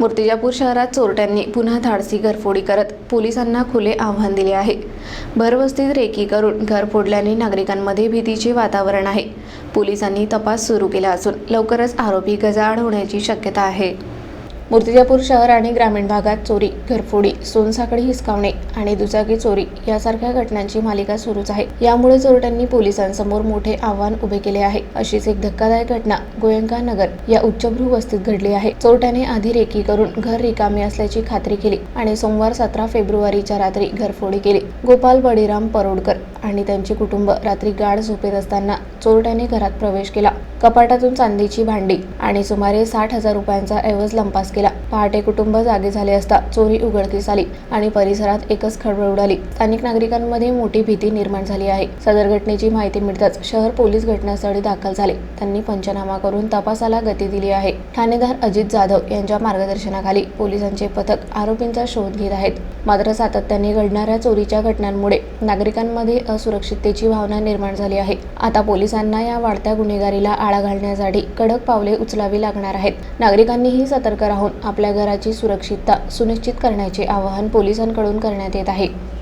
मूर्तिजापूर शहरात चोरट्यांनी पुन्हा धाडसी घरफोडी करत पोलिसांना खुले आव्हान दिले आहे. भरवस्तीत रेकी करून घर फोडल्याने नागरिकांमध्ये भीतीचे वातावरण आहे. पोलिसांनी तपास सुरू केला असून लवकरच आरोपी गजाआड होण्याची शक्यता आहे. मूर्तिजापूर शहर आणि ग्रामीण भागात चोरी घरफोडी सोनसाखळी हिसकावणे आणि दुचाकी चोरी यासारख्या घटनांची मालिका सुरूच आहे. यामुळे चोरट्यांनी पोलिसांसमोर मोठे आव्हान उभे केले आहे. अशीच एक धक्कादायक घटना गोयंका नगर या उच्चभ्रू वस्तीत घडली आहे. चोरट्याने आधी रेकी करून घर रिकामी असल्याची खात्री केली आणि सोमवार सतरा फेब्रुवारीच्या रात्री घरफोडी केली. गोपाल बळीराम परोडकर आणि त्यांचे कुटुंब रात्री गाढ झोपेत असताना चोरट्याने घरात प्रवेश केला. कपाटातून चांदीची भांडी आणि सुमारे साठ हजार रुपयांचा ऐवज लंपास केला. पहाटे कुटुंब जागे झाले असता चोरी उघडकीस आली आणि परिसरात एकच खळबळ उडाली. स्थानिक नागरिकांमध्ये मोठी भीती निर्माण झाली आहे. सदर घटनेची माहिती मिळताच शहर पोलीस घटनास्थळी दाखल झाले. त्यांनी पंचनामा करून तपासाला गती दिली आहे. ठाणेदार अजित जाधव यांच्या मार्गदर्शनाखाली पोलिसांचे पथक आरोपींचा शोध घेत आहेत. मात्र सातत्याने घडणाऱ्या चोरीच्या घटनांमुळे नागरिकांमध्ये असुरक्षिततेची भावना निर्माण झाली आहे. आता पोलिसांना या वाढत्या गुन्हेगारीला आळा घालण्यासाठी कडक पावले उचलावी लागणार आहेत. नागरिकांनीही सतर्क राहून राहून आपल्या घराची सुरक्षितता सुनिश्चित करण्याचे आवाहन पोलिसांकडून करण्यात येत आहे.